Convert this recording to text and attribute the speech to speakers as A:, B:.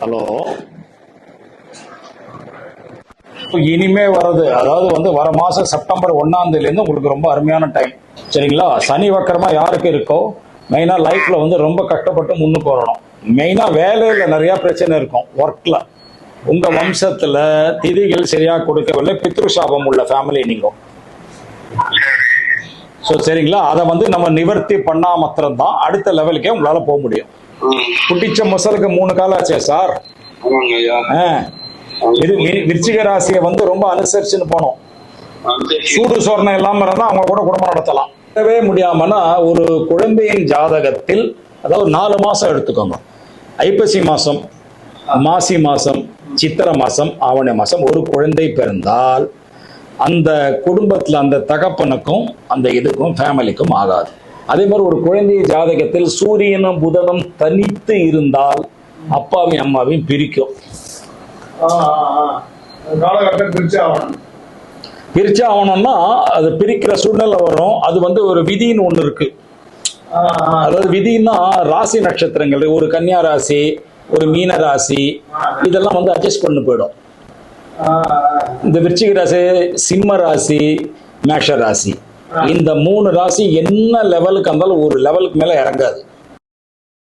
A: Hello. இனிமே வர்றது அதாவது வந்து வர மாசம் செப்டம்பர் ஒன்னாம் தேதியிலேருந்து உங்களுக்கு ரொம்ப அருமையான டைம் சரிங்களா? சனி வக்கரமா யாருக்கு இருக்கோ மெயினா லைஃப்ல வந்து ரொம்ப கஷ்டப்பட்டு முன்னுக்கு வரணும். மெயினா வேலையில நிறைய பிரச்சனை இருக்கும் ஒர்க்ல உங்க வம்சத்துல திதிகள் சரியா கொடுக்கவில்லை பித்ரு சாபம் உள்ள ஃபேமிலி நீங்க. ஸோ சரிங்களா? அதை வந்து நம்ம நிவர்த்தி பண்ணா மாத்திரம்தான் அடுத்த லெவலுக்கே உங்களால போக முடியும்.
B: ம்.
A: குட்டிச்ச மசலுக்கு மூணு காலம் ஆச்சே சார். இது விருச்சிக ராசியை வந்து ரொம்ப அனுசரிச்சுன்னு போனோம். சூடு சொர்ணம் இல்லாம இருந்தா அவங்க கூட குடும்பம் நடத்தலாம் வரவே முடியாமனா ஒரு குழந்தையின் ஜாதகத்தில் அதாவது நாலு மாசம் எடுத்துக்கோங்க ஐப்பசி மாசம் மாசி மாசம் சித்திரை மாசம் ஆவணி மாசம் ஒரு குழந்தை பிறந்தால் அந்த குடும்பத்தில் அந்த தகப்பனுக்கும் அந்த இதுக்கும் ஃபேமிலிக்கும் ஆகாது அதே மாதிரி ஒரு குழந்தை ஜாதகத்தில் சூரியனும் புதனும் தனித்து இருந்தால் அப்பாவையும் அம்மாவையும் பிரிக்கும். பிரிச்சு ஆகணும்னா அது பிரிக்கிற சூழ்நிலை வரும். அது வந்து ஒரு விதின்னு ஒண்ணு இருக்கு. அதாவது விதின்னா ராசி நட்சத்திரங்கள் ஒரு கன்னியா ராசி ஒரு மீன ராசி இதெல்லாம் வந்து அட்ஜஸ்ட் பண்ணி போயிடும். இந்த விருச்சிக ராசி சிம்ம ராசி மேஷ ராசி. இந்த மூணு ராசி என்ன லெவலுக்கு இருந்தாலும் ஒரு லெவலுக்கு மேல இறங்காது.